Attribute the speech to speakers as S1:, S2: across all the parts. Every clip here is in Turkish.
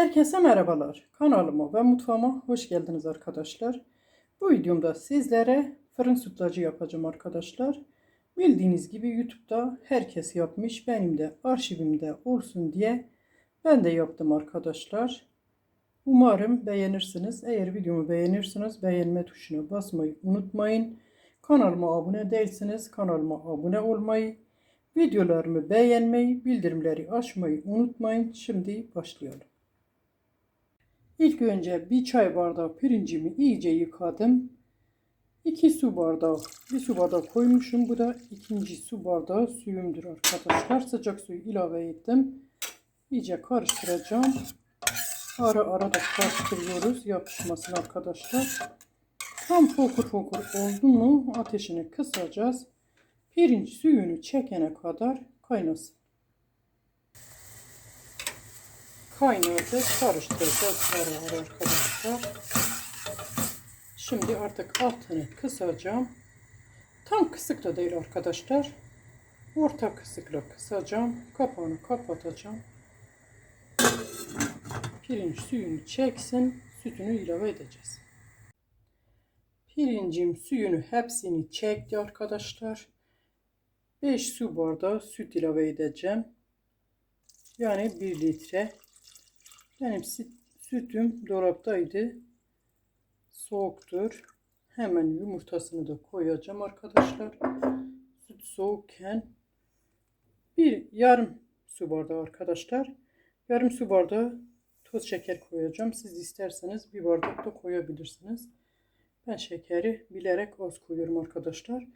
S1: Herkese merhabalar. Kanalıma ve mutfağıma hoş geldiniz arkadaşlar. Bu videomda sizlere fırın sütlacı yapacağım arkadaşlar. Bildiğiniz gibi YouTube'da herkes yapmış. Benim de arşivimde olsun diye ben de yaptım arkadaşlar. Umarım beğenirsiniz. Eğer videomu beğenirsiniz beğenme tuşuna basmayı unutmayın. Kanalıma abone değilseniz kanalıma abone olmayı, videolarımı beğenmeyi, bildirimleri açmayı unutmayın. Şimdi başlayalım. İlk önce bir çay bardağı pirincimi iyice yıkadım. 2 su bardağı, bir su bardağı koymuşum. Bu da ikinci su bardağı suyumdur arkadaşlar. Sıcak suyu ilave ettim. İyice karıştıracağım. Ara ara da karıştırıyoruz yapışmasın arkadaşlar. Tam fokur fokur oldu mu ateşini kısacağız. Pirinç suyunu çekene kadar kaynasın. Kaynadı. Karıştıracağız ara arkadaşlar. Şimdi artık altını kısacağım. Tam kısık da değil arkadaşlar. Orta kısıkla kısacağım. Kapağını kapatacağım. Pirinç suyunu çeksin. Sütünü ilave edeceğiz. Pirincim suyunu hepsini çekti arkadaşlar. 5 su bardağı süt ilave edeceğim. Yani 1 litre. Benim sütüm dolaptaydı. Soğuktur. Hemen yumurtasını da koyacağım arkadaşlar. Süt soğukken bir yarım su bardağı arkadaşlar. Yarım su bardağı toz şeker koyacağım. Siz isterseniz bir bardak da koyabilirsiniz. Ben şekeri bilerek az koyuyorum arkadaşlar.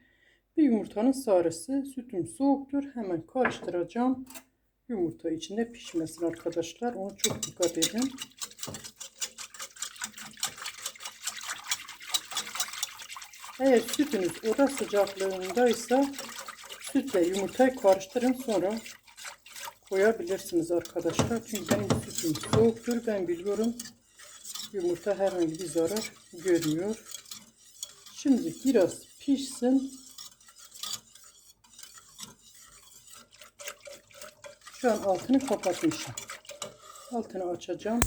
S1: Bir yumurtanın sarısı sütüm soğuktur. Hemen karıştıracağım. Yumurta içinde pişmesin arkadaşlar. Ona çok dikkat edin. Eğer sütünüz oda sıcaklığındaysa sütle yumurtayı karıştırın sonra koyabilirsiniz arkadaşlar. Çünkü benim sütüm soğuktur. Ben biliyorum yumurta herhangi bir zarar görmüyor. Şimdi biraz pişsin. Şu an altını kapatmışım. Altını açacağım.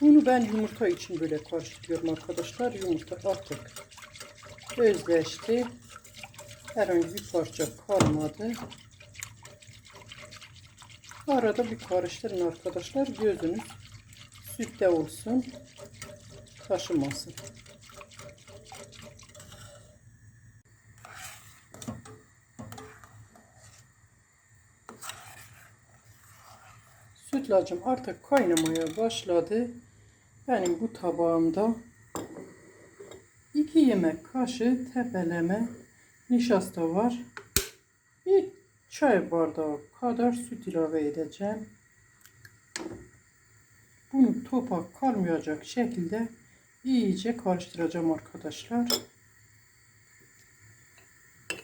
S1: Bunu ben yumurta için böyle karıştırıyorum arkadaşlar. Yumurta artık özleşti. Herhangi bir parça kalmadı. Arada bir karıştırın arkadaşlar. Gözünüz sütte olsun. Taşımasın. Sütlacım artık kaynamaya başladı. Benim bu tabağımda 2 yemek kaşığı tepeleme nişasta var. Bir çay bardağı kadar süt ilave edeceğim. Bunu topak kalmayacak şekilde iyice karıştıracağım arkadaşlar.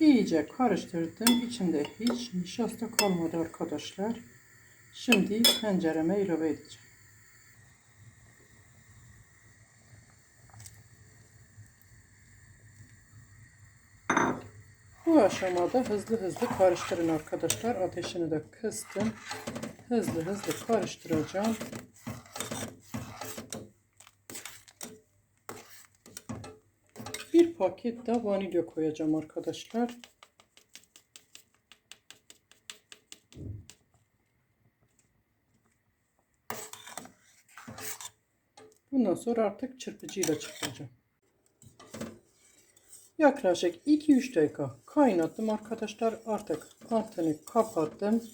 S1: İyice karıştırdım. İçinde hiç nişasta kalmadı arkadaşlar. Şimdi tencereme ilave edeceğim. Bu aşamada hızlı hızlı karıştırın arkadaşlar. Ateşini de kıstım. Hızlı hızlı karıştıracağım. Bir paket de vanilya koyacağım arkadaşlar. Bundan sonra artık çırpıcıyla çırpacağım. Yaklaşık 2-3 dakika kaynattım arkadaşlar. Artık altını kapattım.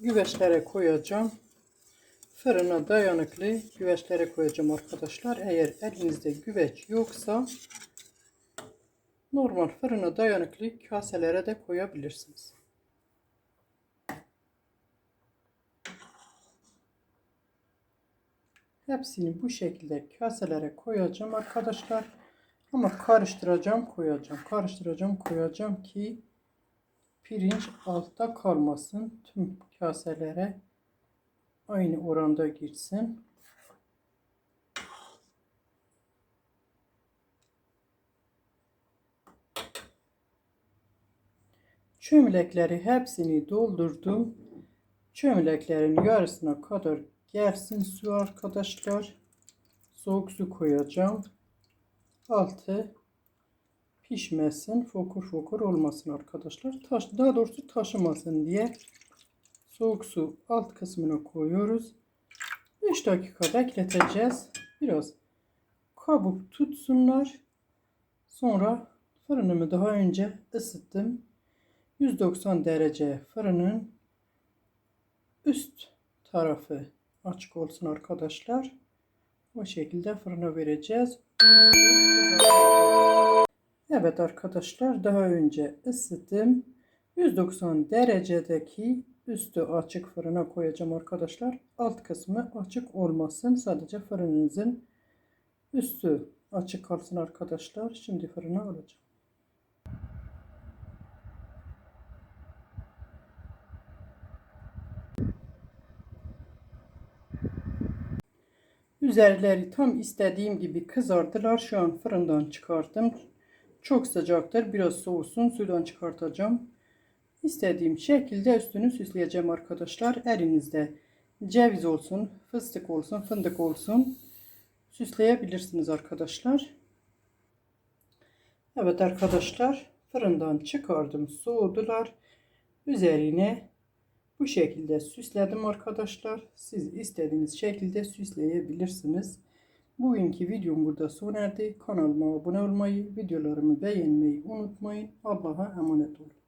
S1: Güveçlere koyacağım. Fırına dayanıklı güveçlere koyacağım arkadaşlar. Eğer elinizde güveç yoksa normal fırına dayanıklı kaselere de koyabilirsiniz. Hepsini bu şekilde kaselere koyacağım arkadaşlar. Ama karıştıracağım koyacağım. Karıştıracağım koyacağım ki pirinç altta kalmasın. Tüm kaselere aynı oranda gitsin. Çömlekleri hepsini doldurdum. Çömleklerin yarısına kadar gelsin su arkadaşlar. Soğuk su koyacağım. Altı pişmesin, fokur fokur olmasın arkadaşlar. Taş, daha doğrusu taşımasın diye soğuk su alt kısmına koyuyoruz. 5 dakika bekleteceğiz. Biraz kabuk tutsunlar. Sonra fırınımı daha önce ısıttım. 190 derece fırının üst tarafı açık olsun arkadaşlar. O şekilde fırına vereceğiz. Evet arkadaşlar daha önce ısıttım. 190 derecedeki üstü açık fırına koyacağım arkadaşlar. Alt kısmı açık olmasın. Sadece fırınınızın üstü açık kalsın arkadaşlar. Şimdi fırına alacağım. Üzerleri tam istediğim gibi kızardılar. Şu an fırından çıkarttım. Çok sıcaktır. Biraz soğusun. Sudan çıkartacağım. İstediğim şekilde üstünü süsleyeceğim arkadaşlar. Elinizde ceviz olsun, fıstık olsun, fındık olsun. Süsleyebilirsiniz arkadaşlar. Evet arkadaşlar fırından çıkardım. Soğudular. Üzerine bu şekilde süsledim arkadaşlar. Siz istediğiniz şekilde süsleyebilirsiniz. Bugünkü videom burada sona erdi. Kanalıma abone olmayı, videolarımı beğenmeyi unutmayın. Allah'a emanet olun.